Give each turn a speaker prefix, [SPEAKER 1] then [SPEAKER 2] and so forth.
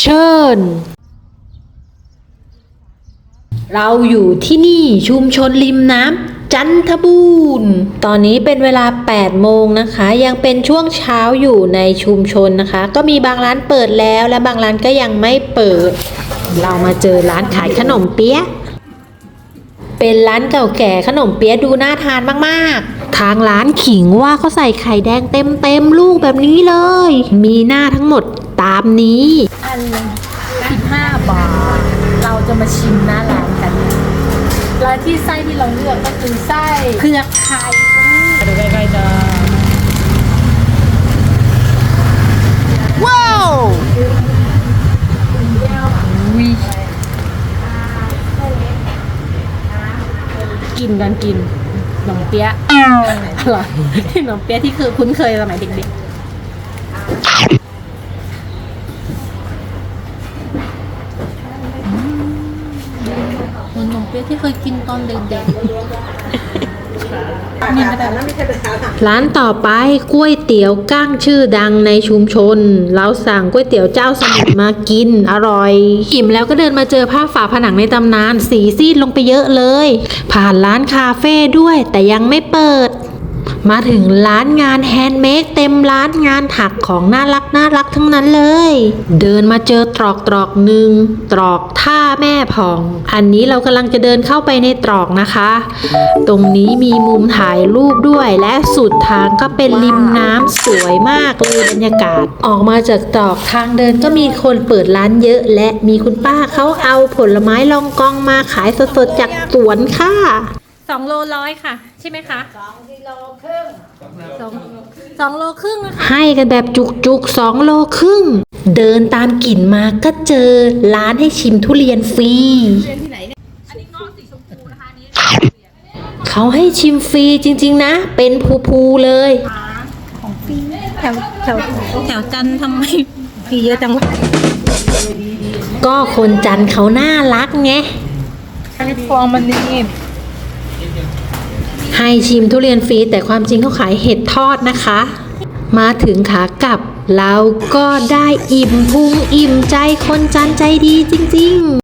[SPEAKER 1] เชิญ เราอยู่ที่นี่ชุมชนริมน้ำจันทบูรณ์ตอนนี้เป็นเวลา 8 โมงนะคะ ยังเป็นช่วงเช้าอยู่ในชุมชนนะคะ ก็มีบางร้านเปิดแล้วและบางร้านก็ยังไม่เปิด เรามาเจอร้านขายขนมเปี๊ยะเป็นร้านเก่าแก่ขนมเปี๊ยะดูน่าทานมาก ๆ ทางร้านขิงว่าเขาใส่ไข่แดงเต็มเต็มๆลูกแบบนี้เลย มีหน้าทั้งหมดตามนี้
[SPEAKER 2] อัน15บาท เราจะมาชิมหน้าร้านกันร้านที่ไส้ที่เราเลือกก็คือไส้เผือกไข่ดูใกล้ๆจ้าว้าววิกินกันกินข นมเปี๊ยะอร่อยขนมเปี๊ยะที่คือคุ้นเคยสมัยเด็กๆเหมือนขนมเปี๊ยะที่เคยกินตอนเด็กๆ
[SPEAKER 1] ร้านต่อไปก๋วยเตี๋ยวก้างชื่อดังในชุมชน เราสั่งก๋วยเตี๋ยวเจ้าสมุทรมากิน อร่อยอิ่มแล้วก็เดินมาเจอภาพฝาผนังในตำนานสีซีดลงไปเยอะเลย ผ่านร้านคาเฟ่ด้วย แต่ยังไม่เปิด มาถึงร้านงานแฮนด์เมดเต็มร้านงานถักของน่ารักน่ารักทั้งนั้นเลย เดินมาเจอตรอกตรอกหนึ่งตรอกท่าแม่ผ่อง อันนี้เรากำลังจะเดินเข้าไปในตรอกนะคะ ตรงนี้มีมุมถ่ายรูปด้วยและสุดทางก็เป็นริมน้ำสวยมากเลยบรรยากาศ ออกมาจากตรอกทางเดินก็มีคนเปิดร้านเยอะ และมีคุณป้าเขาเอาผลไม้ลองกองมาขายสดๆจากสวนค่ะ
[SPEAKER 2] สองโลร้อยค่ะ ใช่ไหมคะสองกิโลครึ่งสองสองโลครึ่งนะคะ
[SPEAKER 1] ให้กันแบบจุกๆสองโลครึ่ง เดินตามกลิ่นมาก็เจอร้านให้ชิมทุเรียนฟรีเขาให้ชิมฟรีจริง ๆ นะ เป็นภูๆเลย
[SPEAKER 2] แถวแถวแถวจันทร์ทำไมมีเยอะจังวะ
[SPEAKER 1] ก็คนจันทร์เขาน่ารักไง
[SPEAKER 2] ฟองมันนี่
[SPEAKER 1] ให้ชิมทุเรียนฟรีแต่ความจริงเขาขายเห็ดทอดนะคะ มาถึงขากลับเราก็ได้อิ่มพุงอิ่มใจคนจันใจดีจริง ๆ